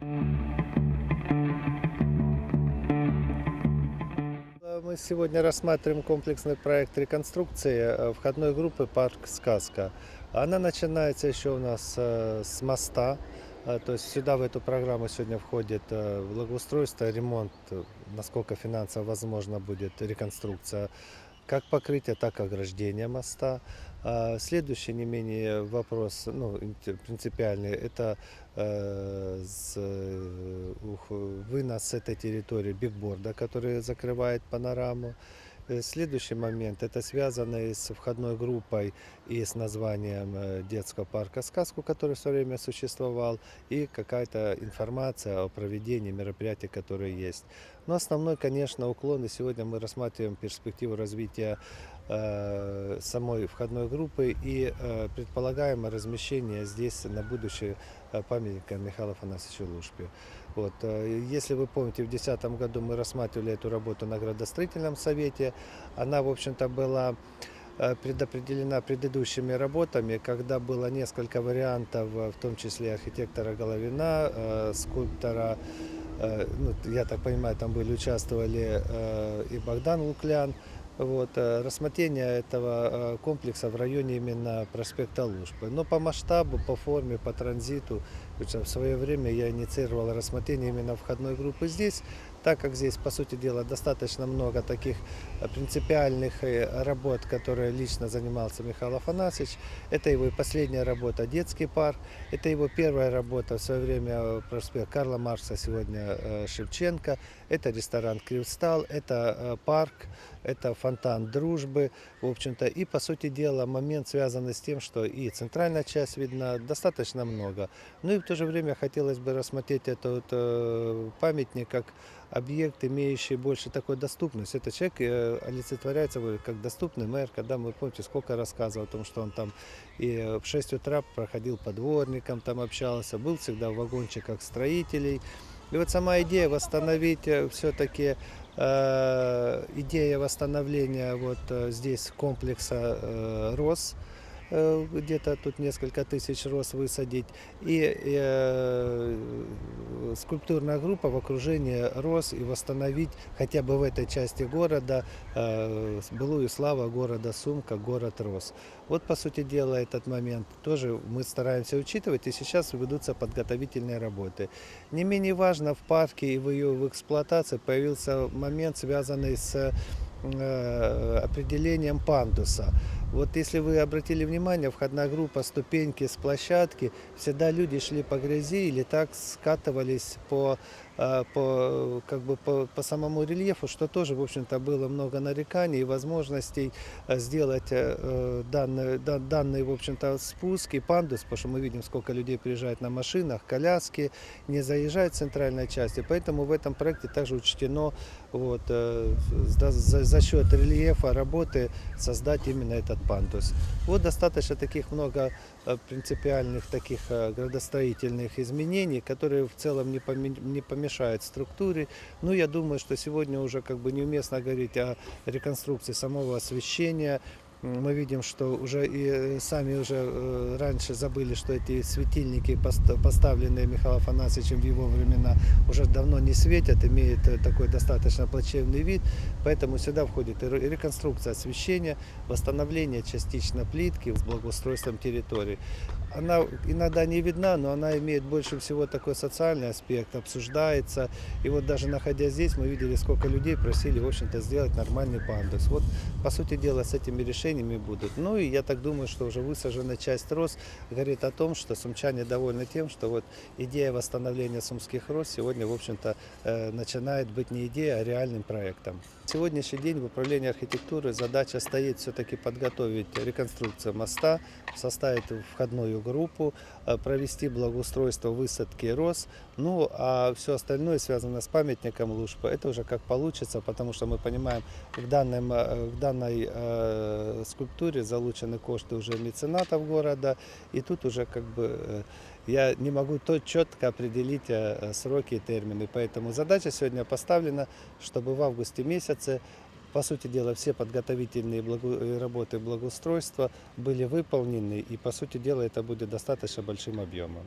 Мы сегодня рассматриваем комплексный проект реконструкции э, входной группы «Парк Сказка». Она начинается еще у нас э, с моста, Э, то есть сюда в эту программу сегодня входит благоустройство, ремонт, насколько финансово возможно будет реконструкция как покрытия, так и ограждения моста. А Следующий не менее вопрос, ну, принципиальный, это э, э, вынос с этой территории бигборда, который закрывает панораму. Э, Следующий момент, это связано и с входной группой и с названием э, детского парка «Сказку», который все время существовал, и какая-то информация о проведении мероприятий, которые есть. Но основной, конечно, уклон, и сегодня мы рассматриваем перспективу развития самой входной группы и э, предполагаемое размещение здесь на будущее э, памятника Михаилу Афанасьевичу Лушпе. Вот. э, Если вы помните, в 2010 году мы рассматривали эту работу на градостроительном совете. Она, в общем-то, была э, предопределена предыдущими работами, когда было несколько вариантов, э, в том числе архитектора Головина, э, скульптора, э, ну, я так понимаю, там были, участвовали э, и Богдан Луклян. Вот, э, рассмотрение этого э, комплекса в районе именно проспекта Лужбы. Но по масштабу, по форме, по транзиту, в свое время я инициировал рассмотрение именно входной группы здесь, так как здесь, по сути дела, достаточно много таких э, принципиальных э, работ, которые лично занимался Михаил Афанасьевич. Это его последняя работа «Детский парк», это его первая работа в свое время э, проспект Карла Маркса, сегодня Шевченко, это ресторан «Кривстал», это парк, это фонтан дружбы, в общем-то, и, по сути дела, момент связанный с тем, что и центральная часть видна достаточно много. Ну и в то же время хотелось бы рассмотреть этот памятник как объект, имеющий больше такой доступность. Это человек э, олицетворяется собой как доступный мэр, когда мы, помните, сколько рассказывал о том, что он там и в 6 утра проходил по дворникам, там общался, был всегда в вагончиках строителей. И вот сама идея восстановить все-таки идея восстановления вот э, здесь комплекса э, э, где-то тут несколько тысяч роз высадить, и э, скульптурная группа в окружении роз и восстановить хотя бы в этой части города э, былую славу города Сумка, город роз. Вот, по сути дела, этот момент тоже мы стараемся учитывать, и сейчас ведутся подготовительные работы. Не менее важно, в парке и в ее в эксплуатации появился момент, связанный с э, определением пандуса. Вот если вы обратили внимание, входная группа, ступеньки с площадки, всегда люди шли по грязи или так скатывались по, э, по, как бы по, по самому рельефу, что тоже, в общем-то, было много нареканий и возможностей э, сделать э, э, данный, да- данный, в общем-то, спуск и пандус, потому что мы видим, сколько людей приезжает на машинах, коляски, не заезжают в центральной части, поэтому в этом проекте также учтено вот, за- за счет рельефа работы создать именно этот пандус. Вот достаточно таких много э, принципиальных таких э, градостроительных изменений, которые в целом не, поме- не помешают структуре. Ну, я думаю, что сегодня уже как бы неуместно говорить о реконструкции самого освещения, мы видим, что уже и э, сами уже э, раньше забыли, что эти светильники, пост- поставленные Михаилом Афанасьевичем в его времена, уже давно не светят, имеют э, такой достаточно плачевный вид. Поэтому сюда входит и реконструкция освещения, восстановление частично плитки с благоустройством территории. Она иногда не видна, но она имеет больше всего такой социальный аспект, обсуждается. И вот даже находясь здесь, мы видели, сколько людей просили, в общем-то, сделать нормальный пандус. Вот по сути дела, с этими решениями будут. Ну и я так думаю, что уже высаженная часть роз говорит о том, что сумчане довольны тем, что вот идея восстановления сумских роз сегодня, в общем-то, э, начинает быть не идеей, а реальным проектом. Сегодняшний день в управлении архитектуры задача стоит все-таки подготовить реконструкцию моста, составить входную группу, э, провести благоустройство высадки роз, ну а все остальное связано с памятником Лужпа, это уже как получится, потому что мы понимаем, в, данном, э, в данной э, скульптуре залучены кошты уже меценатов города, и тут уже как бы э, я не могу то четко определить сроки и термины, поэтому задача сегодня поставлена, чтобы в августе месяце по сути дела, все подготовительные благо- э, работы благоустройства были выполнены, и, по сути дела, это будет достаточно большим объемом.